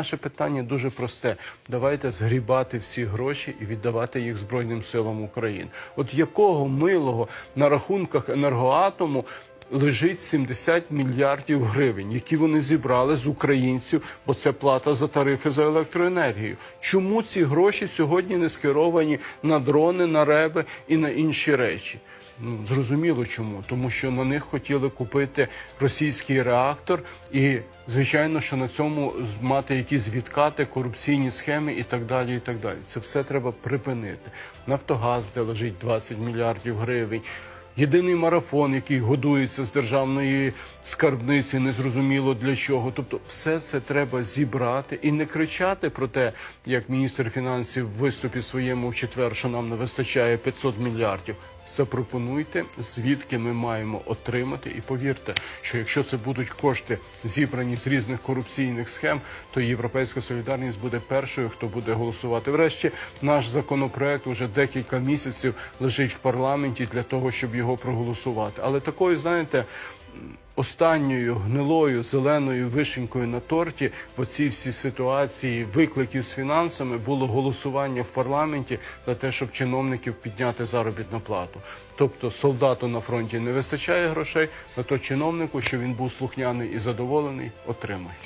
Наше питання дуже просте. Давайте згрібати всі гроші і віддавати їх Збройним силам України. От якого милого на рахунках енергоатому лежить 70 мільярдів гривень, які вони зібрали з українців, бо це плата за тарифи за електроенергію. Чому ці гроші сьогодні не скеровані на дрони, на реби і на інші речі? Ну, зрозуміло чому, тому що на них хотіли купити російський реактор, і звичайно, що на цьому мати якісь відкати, корупційні схеми і так далі. І так далі. Це все треба припинити. Нафтогаз, де лежить 20 мільярдів гривень. Єдиний марафон, який годується з державної скарбниці, незрозуміло для чого. Тобто, все це треба зібрати і не кричати про те, як міністр фінансів в виступі своєму в четвер, що нам не вистачає 500 мільярдів. Запропонуйте, звідки ми маємо отримати, і повірте, що якщо це будуть кошти зібрані з різних корупційних схем, то європейська солідарність буде першою, хто буде голосувати. Врешті наш законопроект уже декілька місяців лежить в парламенті для того, щоб його проголосувати. Але такою, знаєте. Останньою гнилою зеленою вишенькою на торті в оцій всі ситуації викликів з фінансами було голосування в парламенті за те, щоб чиновників підняти заробітну плату. Тобто солдату на фронті не вистачає грошей, на то чиновнику, що він був слухняний і задоволений, отримає.